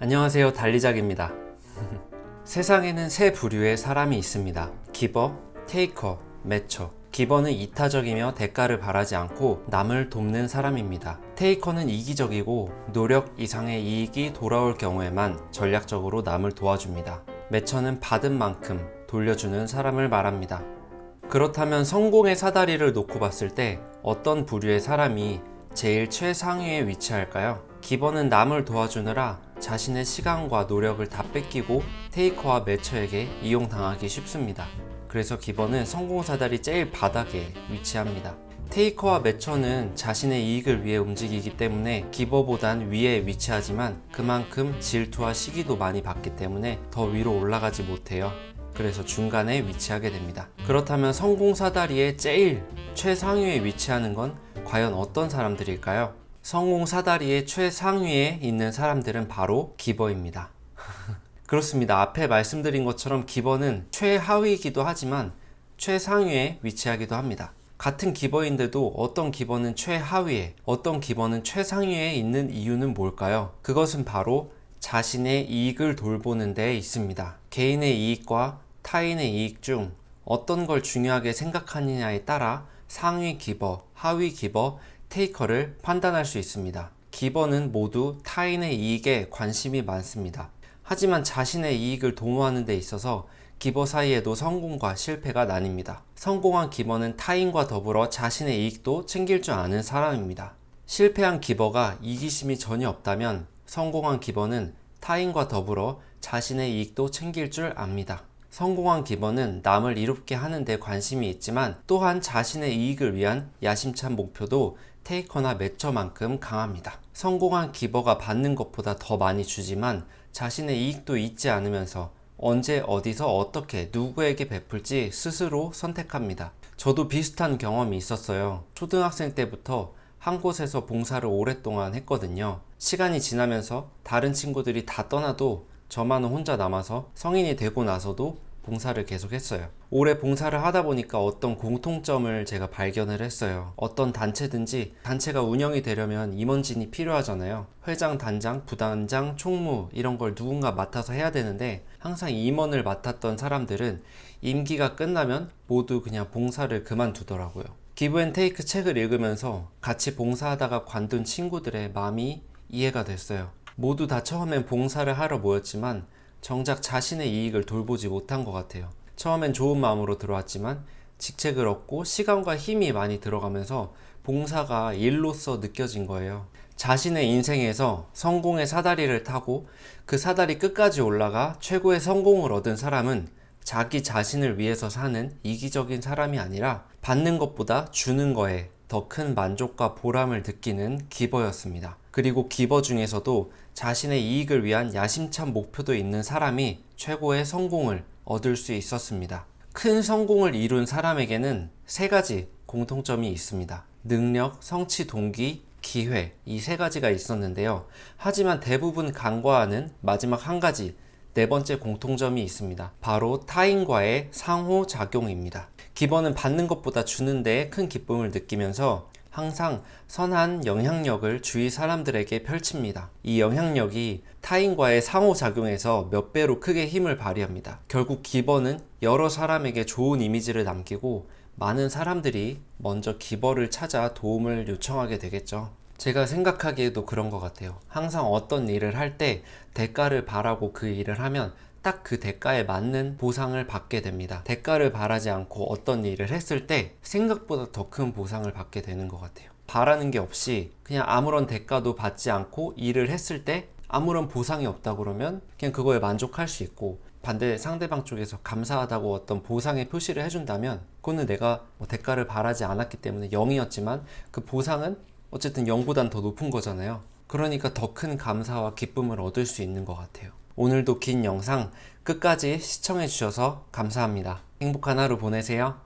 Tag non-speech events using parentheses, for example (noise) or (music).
안녕하세요 달리작입니다. (laughs) 세상에는 세 부류의 사람이 있습니다. 기버, 테이커, 매처. 기버는 이타적이며 대가를 바라지 않고 남을 돕는 사람입니다. 테이커는 이기적이고 노력 이상의 이익이 돌아올 경우에만 전략적으로 남을 도와줍니다. 매처는 받은 만큼 돌려주는 사람을 말합니다. 그렇다면 성공의 사다리를 놓고 봤을 때 어떤 부류의 사람이 제일 최상위에 위치할까요? 기버는 남을 도와주느라 자신의 시간과 노력을 다 뺏기고 테이커와 매처에게 이용당하기 쉽습니다. 그래서 기버는 성공 사다리 제일 바닥에 위치합니다. 테이커와 매처는 자신의 이익을 위해 움직이기 때문에 기버보단 위에 위치하지만 그만큼 질투와 시기도 많이 받기 때문에 더 위로 올라가지 못해요. 그래서 중간에 위치하게 됩니다. 그렇다면 성공 사다리의 제일 최상위에 위치하는 건 과연 어떤 사람들일까요? 성공 사다리의 최상위에 있는 사람들은 바로 기버입니다. (laughs) 그렇습니다. 앞에 말씀드린 것처럼 기버는 최하위이기도 하지만 최상위에 위치하기도 합니다. 같은 기버인데도 어떤 기버는 최하위에, 어떤 기버는 최상위에 있는 이유는 뭘까요? 그것은 바로 자신의 이익을 돌보는 데 있습니다. 개인의 이익과 타인의 이익 중 어떤 걸 중요하게 생각하느냐에 따라 상위 기버, 하위 기버, 테이커를 판단할 수 있습니다. 기버는 모두 타인의 이익에 관심이 많습니다. 하지만 자신의 이익을 도모하는 데 있어서 기버 사이에도 성공과 실패가 나뉩니다. 성공한 기버는 타인과 더불어 자신의 이익도 챙길 줄 아는 사람입니다. 실패한 기버가 이기심이 전혀 없다면 성공한 기버는 타인과 더불어 자신의 이익도 챙길 줄 압니다. 성공한 기버는 남을 이롭게 하는 데 관심이 있지만 또한 자신의 이익을 위한 야심찬 목표도 테이커나 매처만큼 강합니다. 성공한 기버가 받는 것보다 더 많이 주지만 자신의 이익도 잊지 않으면서 언제 어디서 어떻게 누구에게 베풀지 스스로 선택합니다. 저도 비슷한 경험이 있었어요. 초등학생 때부터 한 곳에서 봉사를 오랫동안 했거든요. 시간이 지나면서 다른 친구들이 다 떠나도 저만 혼자 남아서 성인이 되고 나서도 봉사를 계속했어요. 오래 봉사를 하다 보니까 어떤 공통점을 제가 발견을 했어요. 어떤 단체든지 단체가 운영이 되려면 임원진이 필요하잖아요. 회장, 단장, 부단장, 총무 이런 걸 누군가 맡아서 해야 되는데 항상 임원을 맡았던 사람들은 임기가 끝나면 모두 그냥 봉사를 그만두더라고요. 기브 앤 테이크 책을 읽으면서 같이 봉사하다가 관둔 친구들의 마음이 이해가 됐어요. 모두 다 처음엔 봉사를 하러 모였지만 정작 자신의 이익을 돌보지 못한 것 같아요. 처음엔 좋은 마음으로 들어왔지만 직책을 얻고 시간과 힘이 많이 들어가면서 봉사가 일로서 느껴진 거예요. 자신의 인생에서 성공의 사다리를 타고 그 사다리 끝까지 올라가 최고의 성공을 얻은 사람은 자기 자신을 위해서 사는 이기적인 사람이 아니라 받는 것보다 주는 거에 더 큰 만족과 보람을 느끼는 기버였습니다. 그리고 기버 중에서도 자신의 이익을 위한 야심찬 목표도 있는 사람이 최고의 성공을 얻을 수 있었습니다. 큰 성공을 이룬 사람에게는 세 가지 공통점이 있습니다. 능력, 성취 동기, 기회 이 세 가지가 있었는데요. 하지만 대부분 간과하는 마지막 한 가지 네 번째 공통점이 있습니다. 바로 타인과의 상호작용입니다. 기버는 받는 것보다 주는 데에 큰 기쁨을 느끼면서 항상 선한 영향력을 주위 사람들에게 펼칩니다. 이 영향력이 타인과의 상호작용에서 몇 배로 크게 힘을 발휘합니다. 결국 기버는 여러 사람에게 좋은 이미지를 남기고 많은 사람들이 먼저 기버를 찾아 도움을 요청하게 되겠죠. 제가 생각하기에도 그런 것 같아요. 항상 어떤 일을 할 때 대가를 바라고 그 일을 하면 딱 그 대가에 맞는 보상을 받게 됩니다. 대가를 바라지 않고 어떤 일을 했을 때 생각보다 더 큰 보상을 받게 되는 것 같아요. 바라는 게 없이 그냥 아무런 대가도 받지 않고 일을 했을 때 아무런 보상이 없다 그러면 그냥 그거에 만족할 수 있고 반대 상대방 쪽에서 감사하다고 어떤 보상의 표시를 해준다면 그거는 내가 뭐 대가를 바라지 않았기 때문에 0이었지만 그 보상은 어쨌든 0보단 더 높은 거잖아요. 그러니까 더 큰 감사와 기쁨을 얻을 수 있는 것 같아요. 오늘도 긴 영상 끝까지 시청해 주셔서 감사합니다. 행복한 하루 보내세요.